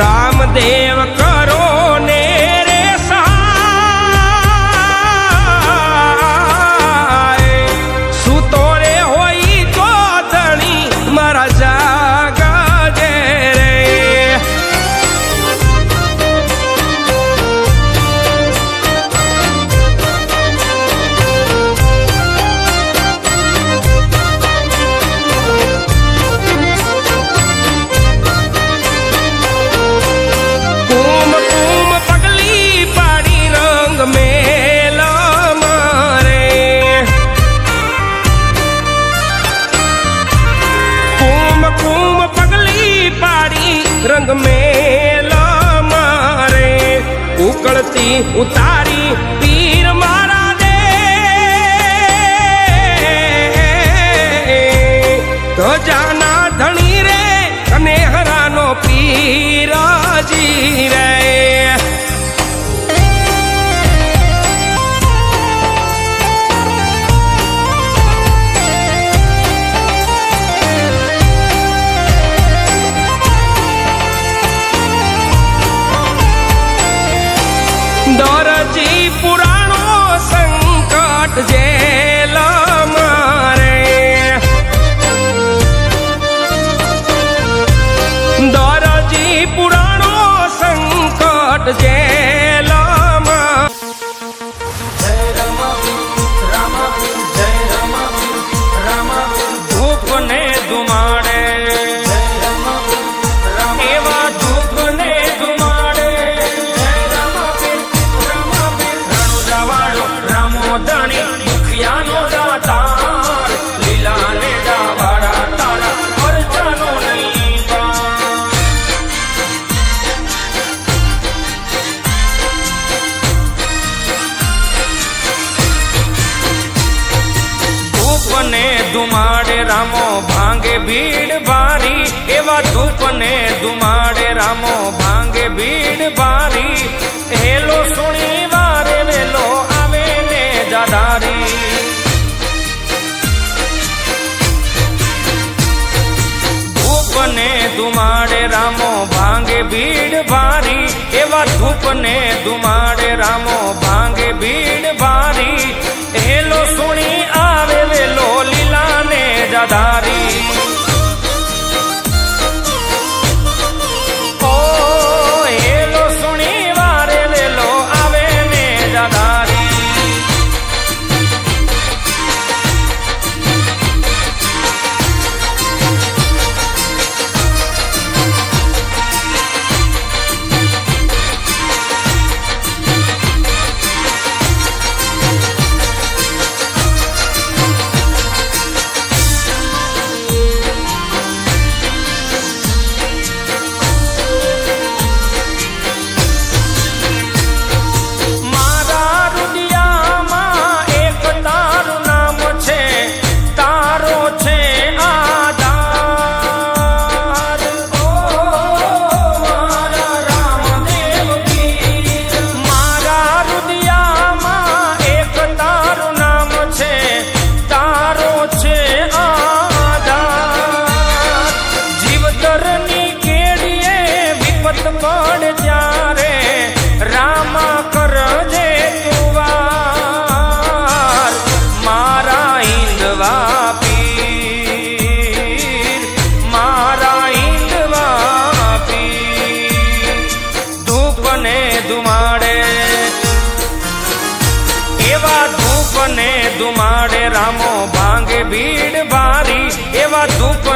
i રંગ મેલા મારે ઉકળતી ઉતારી Yeah. દુમાડે રામો ભાંગે ભીડ બારી એવા ધૂપને દુમાડે રામો ભાંગે ભીડ ભારી. હેલો સુણી વારે વેલો આવે ને જાદારી ધૂપને ધુમાડે રામો ભાંગે ભીડ બારી એવા ધૂપ ને દુમાડે રામો ભાંગે ભીડ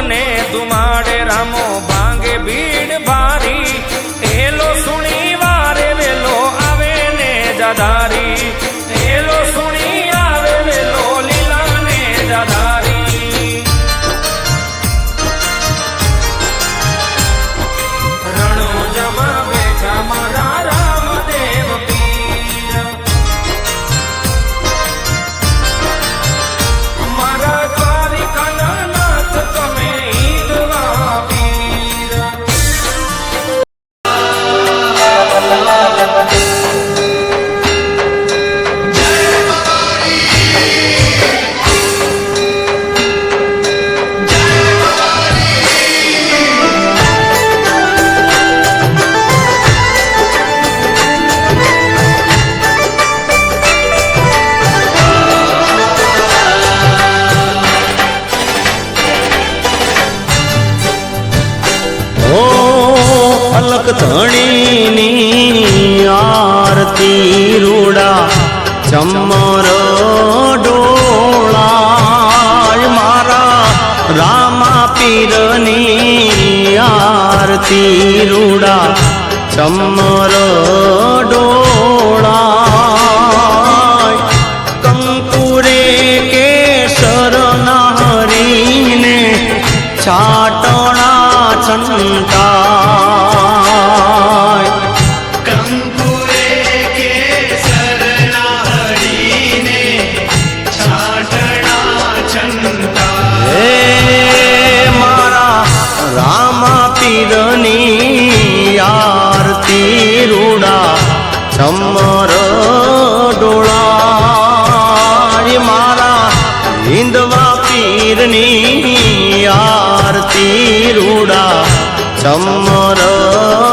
ને ધુમાડે રામો ભાંગે ભીડ ભારી. એલો સુણી વારે વેલો આવે ને જદારી. ની આરતી રૂડા ચમરો ડોળા ચમરા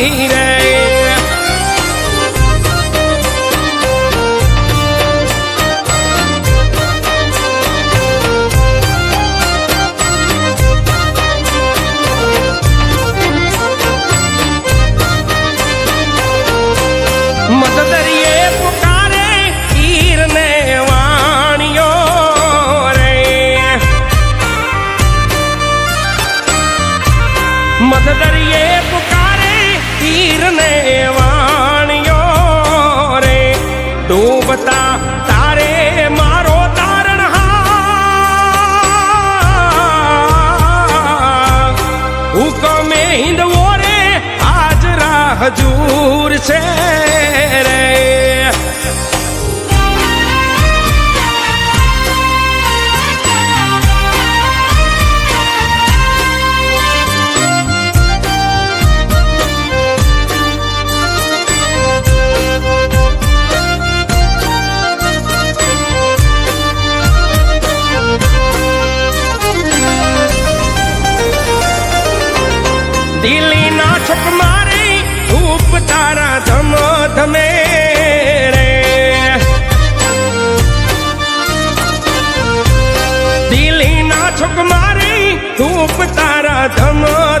need it. હજૂર છે રે. છુક મારી ધૂપ તારા ધમા